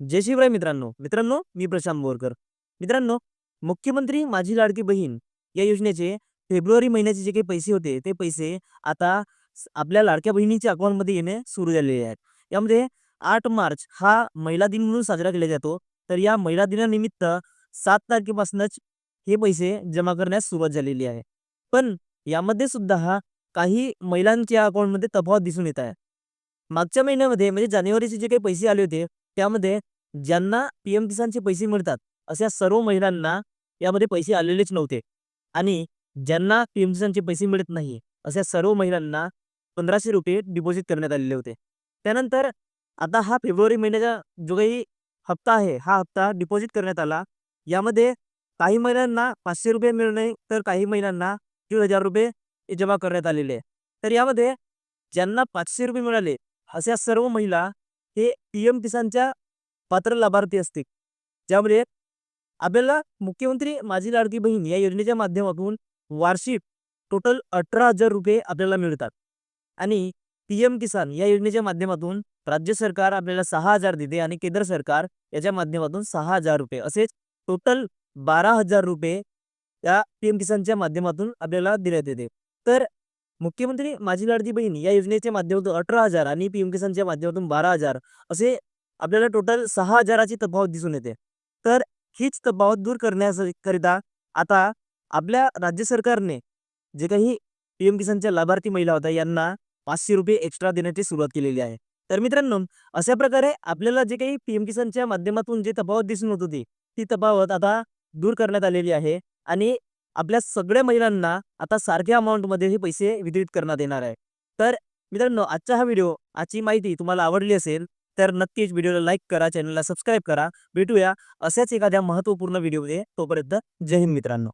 जय शिवराय मित्रांनो. मित्रांनो मी प्रशांत बोरकर. मित्रांनो मुख्यमंत्री माझी लाडकी बहीण या योजनेचे फेब्रुवारी महिन्याचे जे काही पैसे होते ते पैसे आता आपल्या लाडक्या बहिणीच्या अकाउंटमध्ये येणे सुरू झालेले आहेत. यामध्ये आठ मार्च हा महिला दिन म्हणून साजरा केला जातो. तर या महिला दिनानिमित्त सात तारखेपासूनच हे पैसे जमा करण्यास सुरुवात झालेली आहे. पण यामध्ये सुद्धा हा काही महिलांच्या अकाउंटमध्ये तफावत दिसून येत आहे. मागच्या महिन्यामध्ये म्हणजे जानेवारीचे जे काही पैसे आले होते त्यामध्ये ज्यांना पीएम किसानचे पैसे मिळतात अशा सर्व महिलांना यामध्ये पैसे आलेलेच नव्हते. आणि ज्यांना पीएम किसानचे पैसे मिळत नाही अशा सर्व महिलांना पंधराशे रुपये डिपॉझिट करण्यात आलेले होते. त्यानंतर आता हा फेब्रुवारी महिन्याचा जो काही हप्ता आहे हा हप्ता डिपॉझिट करण्यात आला. यामध्ये काही महिलांना पाचशे रुपये मिळणे तर काही महिलांना दीड हजार रुपये जमा करण्यात आलेले. तर यामध्ये ज्यांना पाचशे रुपये मिळाले अशा सर्व महिला हे पी एम किसानच्या पात्र लाभार्थी असतील. ज्यामध्ये आपल्याला मुख्यमंत्री माझी लाडकी बहीण या योजनेच्या माध्यमातून वार्षिक टोटल अठरा हजार रुपये आपल्याला मिळतात. आणि पी एम किसान या योजनेच्या माध्यमातून राज्य सरकार आपल्याला सहा हजार देते आणि केंद्र सरकार याच्या माध्यमातून सहा हजार रुपये. असेच टोटल बारा हजार रुपये या पी एम किसानच्या माध्यमातून आपल्याला देण्यात येते. तर मुख्यमंत्री माझी लाडकी बहीण या योजनेच्या माध्यमातून अठरा हजार आणि पीएम किसानच्या माध्यमातून बारा हजार असे आपल्याला टोटल सहा हजाराची तफावत दिसून येते. तर हीच तफावत दूर करण्याकरिता आता आपल्या राज्य सरकारने जे काही पीएम किसानच्या लाभार्थी महिला होत्या यांना पाचशे रुपये एक्स्ट्रा देण्याची सुरुवात केलेली आहे. तर मित्रांनो अशा प्रकारे आपल्याला जे काही पीएम किसानच्या माध्यमातून जे तफावत दिसून होत होती ती तफावत आता दूर करण्यात आलेली आहे आणि आपल्या सगळ्या महिलांना आता सारख्या अमाऊंटमध्ये हे पैसे वितरित करण्यात येणार आहे. तर मित्रांनो आजचा हा व्हिडिओ आजची माहिती तुम्हाला आवडली असेल तर नक्कीच व्हिडिओला लाईक करा चॅनलला सबस्क्राईब करा. भेटूया अशाच एखाद्या महत्त्वपूर्ण व्हिडिओमध्ये. तोपर्यंत जय हिंद मित्रांनो.